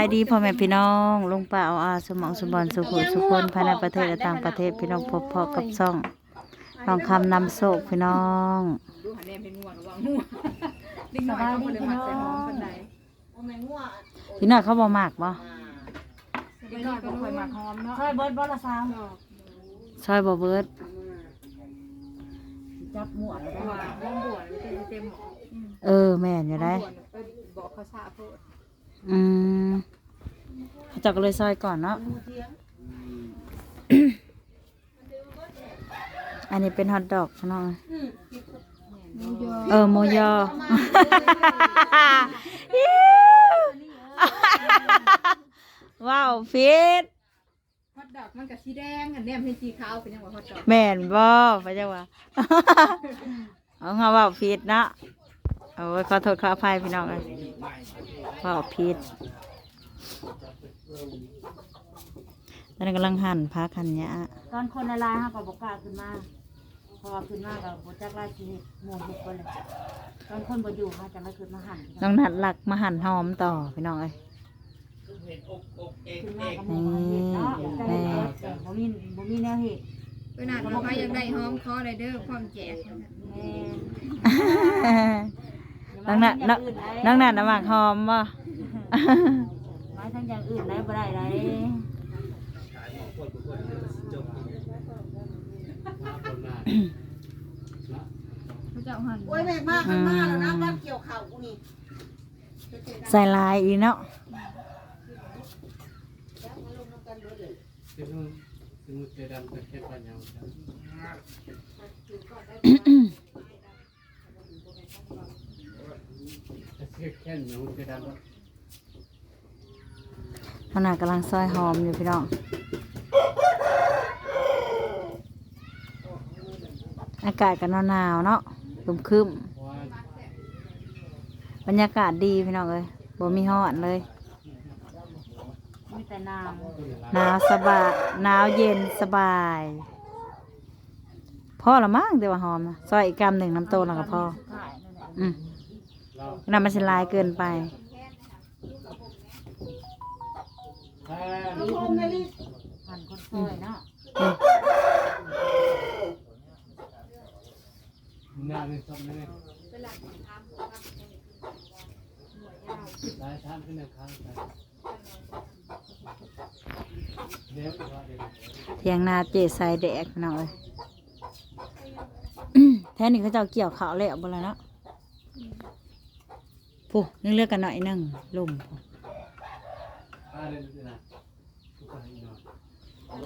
ายดีพ่อแม่พี่น้องลุงป้าเอาอาสมองสมบอนสุขุสุคนภายในประเทศและต่างประเทศพี่น้องพบพอกับซ่องทองคำนำโศกพี่น้องดูหันแนมเป็นงัวกับวางงัวเด็กน้อยเขาบ่ได้มักใส่หอมปานใดพี่น้อยเขาบ่มากบ่เด็กน้อยก็ค่อยมักหอมเนาะซอยเบิร์ดบ่ละสาวซอยบ่เบิร์ดจับหมวดเพราะว่าหอมบวนมันจะเต็มหม้อเออแม่นอยู่ได้หอมบวนไปบอกเขาซาโพดอืม เขาเจักก็เลยซอยก่อนเนาะ อันนี้เป็นฮอทดอกพี่น้องเออโมยอว้าวฟิตฮอตดอกมันก็สีแดงหันแนมเป็นสีขาวเป็นยังว่าฮอตดอกแม่นบ่ไปจังหวะเอาเงาว้าวฟิตเนาะโอ้ยขอโทษขออภัยพี่น้องเลยว้าวฟิ ตตอนนี้กำลังหั่นพักหั่นเนี้ยตอนคนละลายเขาก็บอกกล้าขึ้นมา พอขึ้นมาก็บจักลายชีวิตหมู่ทุกคนเลยตอนคนบ่อยู่เขาจะไม่ขึ้นมาหันน้องนัดหลักมาหั่นหอมต่อพี่น้องเอ้ยขึ้นมากับหมู่มาเห็ดเนาะได้เฮ็ดแต่บ่มีบ่มีแนวเห็ดเวลาเราไปอยากได้หอมคอได้เด้อความแจกแม่น้องนัดน้องน้องนัดน้ำหมักหอมบ่ ไม้ทั้งอย่างอื่นได้บ่ได้เลยพระเจ้าหันโอ้ยแม่มากมันมากแล้วนะบ้านเกี่ยวเข่ากูนี่ใส่ลายอีเนาะซึ่งซึ่งเจดำเป็นแค่ปัญญาจะเสียแค่หนูเจดำว่า ขนาดกำลังซอยหอมอยู่พี่น้อง อากาศก็หนาวๆเนาะครึมครึมว่าๆบรรยากาศดีพี่น้องเอ้ยบ่มีฮ้อนเลยมีแต่น้หนาวสบายหนาวเย็นสบายพ่อละมั้งเดี๋ยวว่าหอมนะซอยอีกกำหนึ่งน้ำโตแล้วก็พอำขายนั่นแหละอืมเราน้ำมันสิลายเกินไป แค่หันคนซอยเนาะอืมหน้าไม่ซ้ำเลยหลายท่านขึ้นข้างกันเดี๋ยวว่าเดี๋ยวเทียงนาเจใส่แดกพี่น้องเอ้ยแท้นี่เขาเจ้าเกี่ยวขาวแล้วบ่แล้วเนาะผู้นึงเลือกกันหน่อยหนึงลุ่มพูอ่าเดี๋ยวนะ ทุกคนอีกหน่อย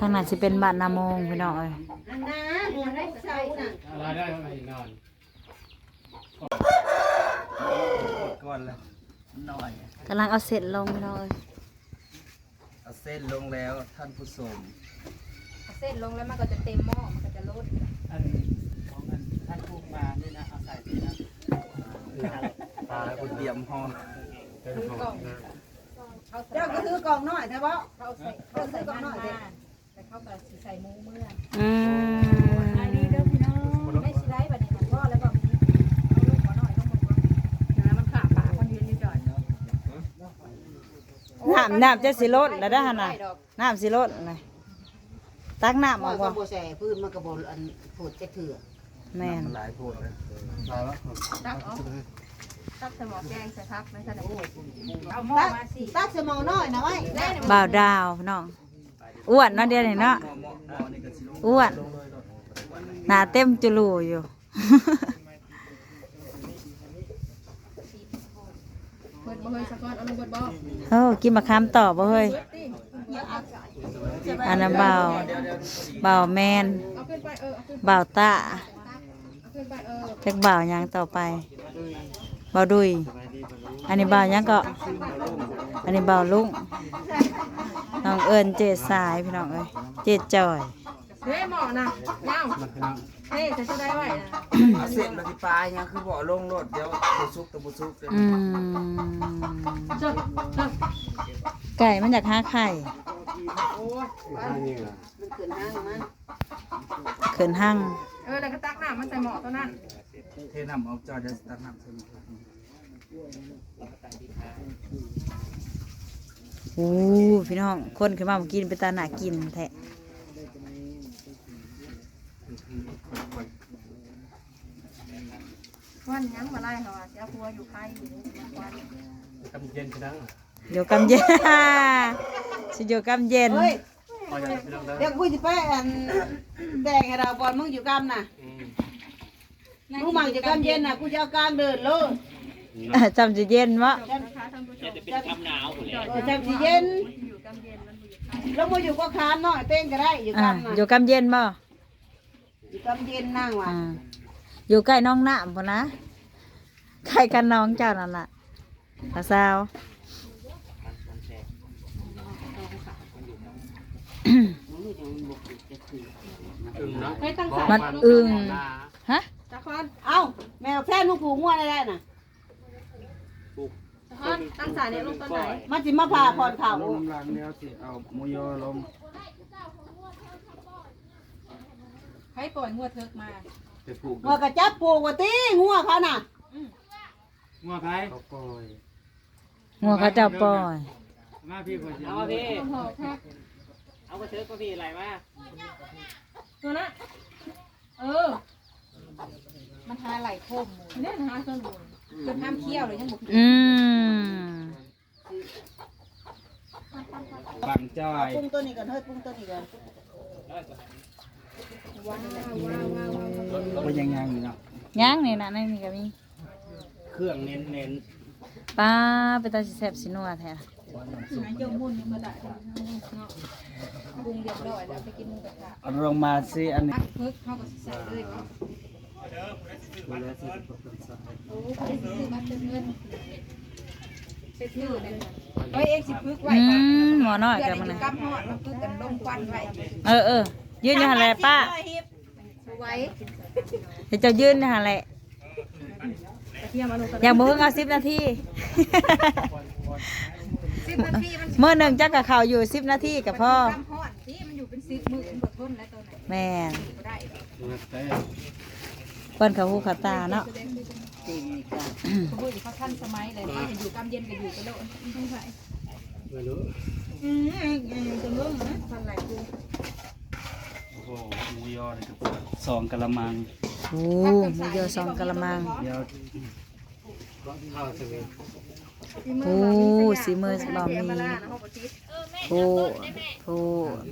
ทางนั้นสิเป็นบ้านนาโมงพี่น้องเอ้ยอันนั้นหัวได้เช้าน่ะอะไรได้ไหมอีกหน่อยก่อนแล้วหน่อยกำลังเอาเสร็จลงพี่น้องเอ้ยเอาเส้นลงแล้วท่านผู้ชมเส้นลงแล้วมันก็จะเต็มหม้อมันก็จะลดอันของอันท่านพูกมานี่นะเอาใส่นี่นะตาคนเตรียมห่อ คือกล่อง เขาใส่เจ้าก็ถือกล่องน้อยแต่ว่าเขาใส่เขาใส่มันมาแต่เขาก็สิใส่หมูเมื่ออืมขายดีเด้อพี่น้องไม่สิได้บัดนี้หันพ่อแล้วก็มีเอาลูกขอหน่อยต้องหมดว่าน้ำมันขาปากมันยืนอยู่จ่อยน้ำน้ำจะสิลดแล้วได้อหั่นน่ะน้ำสิลดเลยตักน้ำอว่าอกก็บ่บ่ใส่พื้นมันก็บ่อันโผดจะเถื่อแม่นมันหลายโพดเลยตายแล้ว ตักเอา ตักสมอแกงใส่พักในขณะนี้เอาหม้อตักมาสิตักสมองน้อยนะไว้ได้เนี่ยบ่าวดาวพี่น้องอ้วนเนาะเดี๋ยวนี้เนาะหม้อหม้อหม้อนี่ก็สิลงอ้วนหน้าเต็มจุลูอยู่เปิดบ่เฮยสักก้อนเอาลงเบิดบ่เฮ้กินมะขามต่อบ่เฮ้ยอันนั้นเบาเบาแมนเอาขึ้นไปเออเอาขึ้นเบาตาเอาขึ้นไปเออเล็กเบาหยังต่อไปเบาดุย อันนี้เบาหยังก็อันนี้เบาลุงน้องเอิญเจดสายพี่น้องเอ้ยเจดจอยเฮ้ยหมอนะเงาเฮ้ยจะจะได้ไหวนะเอาเส้นมาที่ปลายยังคือบ่ลงรถเดี๋ยวบ่ซุกตัวบ่ซุกเดี๋ยวอืมไก่มันจากห้าไข่โอ้ยนี่นะมันขึ้นห้างมันเขินหั่งเออแล้วก็ตักน้ำมันใส่หม้อตัวนั้นเทน้ำเอาจอเดี๋ยวตักน้ำใส่หม้อโอ้พี่น้อง คนขึ้นมามากินเป็นตาหนากินแท้วันยังมาไล่เขาอะเสียพัวอยู่ไทยอยู่วันกำเย็นชนะเดี๋ยวกำเย็นสิเดี๋ยวกำเย็นเฮ้ยพอจะพี่น้องได้เดี๋ยวกูจะไปอันแดงให้เราบอลมึงอยู่กำน่ะ มึงมังจะกำเย็นน่ะกูจะเอากลางเดินเลยจำจะเย็นวะนะคะท่านผู้ชมจะเป็นคำหนาวหมดเลยเออจำสิเย็นอยู่กำเย็นมันอยู่ไทยแล้วมาอยู่ก็คานหน่อยเต้งก็ได้อยู่อ่ากำน่ะอยู่กำเย็นบ่อยู่กำเย็นนั่งว่ะอ่าอยู่ใกล้น้องน้ำพอนะใกล้กันน้องเจ้านั่นล่ะตาสาวอึ้งเนาะมันอึงฮะ ตะคอน เอ้า แมวแท้ลูกผูงัวได้ได้น่ะตะคอนตั้งสายในลูกต้นไหนมันจิมาพาพรเขาลมลังแล้วสิเอาหมูยอลมให้ปล่อยงวดเทิกมาไปผูกงัวกระจับผูกว่าตีงัวเขาน่ะงัวไผ่เขาปล่อยงัวเขาเจ้าปล่อย มาพี่พอจะเอาพี่ห่อแท็กเอากระเทือกก็พี่อะไรมาตัวนะเออ มันหาไหลโคมหมูเนี่ยหาต้นหมูจนห้ามเคี้ยวเลยยังบุกอืมบังจ้อยปรุงตัวนี้ก่อนเฮ้ยปรุงตัวนี้ก่อนว้าวว้าวว้าวว้าวว่ายังยังอยู่เนาะย่างนี่นะนั่นนี่ก็มีเครื่องเน้นเน้นปลาเป็นตาสิแซ่บสินัวแท้หาเจ้ามุ่นยังมาได้เนาะปรุงเรียบร้อยแล้วไปกินหมูกระทะเอาลงมาสิอันนี้พักเพิกเข้ากับใส่เลยเนาะ มาแล้วสิเป็นคนสายโอ้ไปซื้อมาเติมเงินไปซื้อเนี่ยไว้เองสิพึกไว้อืก่อนมหมอน้อยเพื่อกันนมันอยู่นะกับหอดมาพึกกันลงควันไว้เออเออยืนอยู่หันแหละป้าไว้เดี๋ยวเจะยืนอยู่หันแหละกระเทียมมาลงกระอยากบอกเพิ่งเอาสิบนาที สิบนาทีมันเมื่อหนึ่งจักกับเขาวอยู่สิบนาทีกับพ่อตามหอดที่มันอยู่เป็นสิบมือมันบดทนแล้วตัวไหนแม่นบ่ได้ดอกงัวแต่ เปิ้นเขาหูเขาตาเนาะเขาพูดอยู่เขาทันสมัยเลยว่าจะอยู่กำเย็นก็อยู่กระโดดไม่ใช่ไม่รู้อืมอืมจะเริ่มนะทันไหลกูโอ้โหหมูยอเลยครับสองกะละมังโอ้หมูเดียวสองกะละมังเดี๋ยวข้าวสวีโอ้สีมือบ่มีมาล่านะพ่อปฏิษโอ้โอ้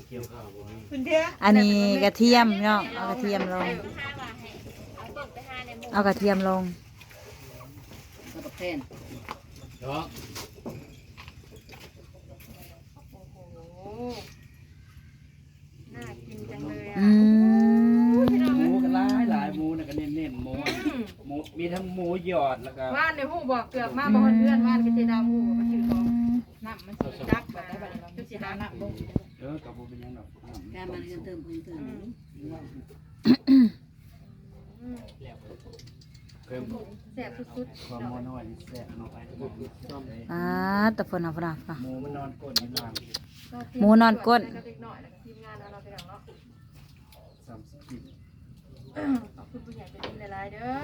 เกี่ยวข้าวบ่มีคุณเด้ออันนี้กระเทียมเนาะเอากระเทียมลง เอากระเทียมลงเนาะโอ้น่ากินจังเลยอะอืมหมูก็หลายหลายหมูน่ะก็เน้นเน้นๆหมูหมูมีทั้งหมูหยอดแล้วก็ว่านในหูบอกเกือบมาบอกเพื่อนว่านก็จะดาวหูมันถือของน้ำมันสิดักแบบได้แบบนี้สิหาน้ำลงเออกับบ่เป็นหยังดอกการมันเติมเพิ่มเติม เพิ่ม แสบสุดความหมูน้อยนี่แซ่บเนาะอ่าตะฝนเอาฝนเอาฝนหมูมันนอนก้นอยู่ล่างๆหมูนอนก้นเล็กน้อยแล้วก็ทีมงานเราไปหลังเนาะสามสิบกิโลขอบคุณผู้ใหญ่ใจดีหลายๆเด้อ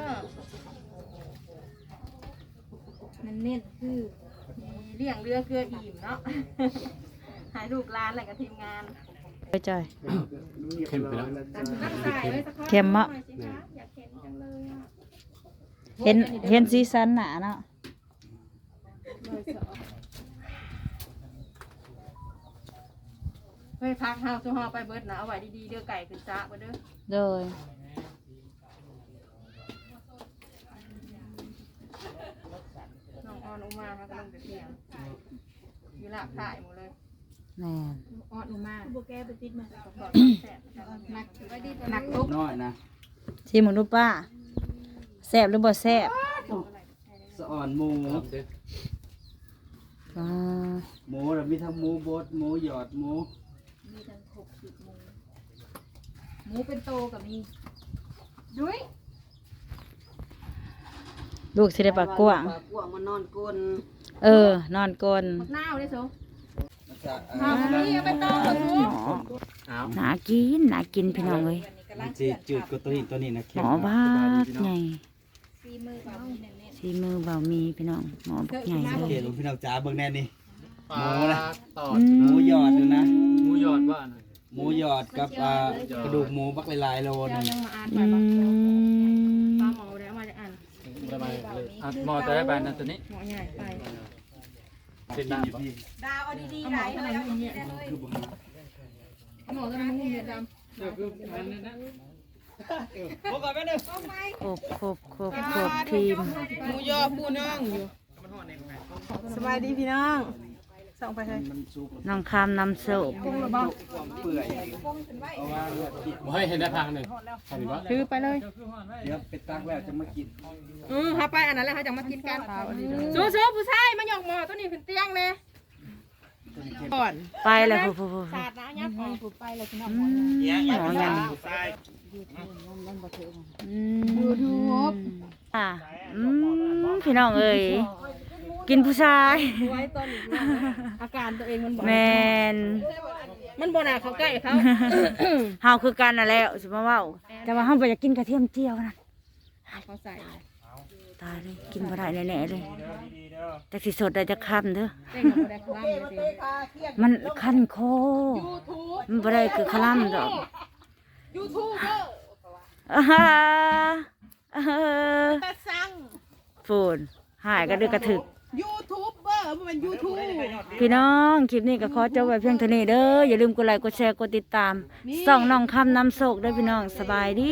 มันเน้นคือมีเลี้ยงเรือเกลืออิ่มเนาะหายลูกร้านอะไรกับทีมงานไปจ่อย เข้มไปแล้ว ตั้งสายไว้สักพักเค็มมะ หน่อยสิคะอยากเห็นจังเลยอะ เห็นเห็นสีสันหนาเนาะเฮ้ยพักห้าวสู้ห้าวไปเบิดนะเอาไว้ดีๆเด้อไก่ขึ้นจ้าเบิดเด้อโดยน้องออนอุมาค่ะกำลังจะเที่ยงอยู่ละถ่ายหมดเลยแม่นออนอุมาบุแกไปติดมาก่อนแสบหนักไว้ดีหนักทุกน้อยนะชิมมึงดูป้า แซ่บหรือบ่แซ่บสะอ่อนหมูครับเด้ออ่าหมูแล้วมีทั้งหมูบดหมูหยอดหมูมีทั้งหกสิบหมูหมูเป็นโตกับมีดุ้ยลูกสิได้ปากกว้างปากกว้างมันนอนกลนเออ นอนกลนมักนาวได้โซแล้วก็หามีเอาไปโตกับหมูอ้าวหนากินหนากินพี่น้องเอ้ยมันจะจืดกว่าตัวนี้ตัวนี้นะหมอบ้าดไง ซีมือกับมีเน้นสีมือเบามีพี่น้องหมอบักใหญ่โอเลเคยลุงพี่น้องจ๋าเบิ่งแน่นี่หมูนะต่ออืมหมูหยอดดูนะ หมูหยอดว่านะหมูหยอดกับอ่ากระดูกหมูบักหลายๆโลเจ้านึงยังมาอ่านอืไปบ่มป้าหมอแล้วมาจะอ่านระบายเลยอะหมอจะได้ไปนั่นตัวนี้หมอใหญ่ไปเป็นน้ำปะดาวเอาดีหมอก็เลยมีเนี่ยหมอก็เลยมีเนี่ยดำเดี๋ยวคือมันนั่นนะ พบกันไปหนึ่งครบครบครบครบทีม หมูยอปูน้องอยู่สบายดีพี่น้องส่งไปให้น้องคำนำโศกเปื่อยเอาว่าเลือดกินบ่ให้เห็นได้พังหนึ่งทำดีวะถือไปเลย เดี๋ยวไปตักแล้วจะมากินอืมเขาไปอันนั้นแล้วเขาจะมากินกันสู้สู้ผู้ชายมาหยอกหมอตัวนี้เป็นเตียงเลย ก่อนไปแล้วผู้ผู้ผู้สาดนะยับออกไปเลยพี่น้องอืมหมอยังใช่อืมอะอืมพี่น้องเอ้ยกินผู้ชาย ไว้ต้นอาการตัวเองมันบอกแมนมันบ่น่าเขาใกล้เขาเฮาคือกันน่ะแหล้วสิมาเว้าแต่ว่าเฮาบ่อยากกินกระเทียมเจียวนะเขาใส่ ตายเลยกินบ่ได้แน่ๆเลยแต่สิสดได้จะคำเด้อเต้นกับบ่ได้คลั่งเลยสิมันคันคอมันบ่ได้คือคลำดอกยูทูบเบอร์อ่าฮะอ่าฮะตาสั่งฟูนหายก็ดือกระถึกยูทูบเบอร์มันยูทูบพี่น้องคลิปนี้ก็ขอจบไว้เพียงเท่านี้เด้ออย่าลืมกดไลค์กดแชร์กดติดตามส่องน้องคำนำโศกเด้อพี่น้องสบายดี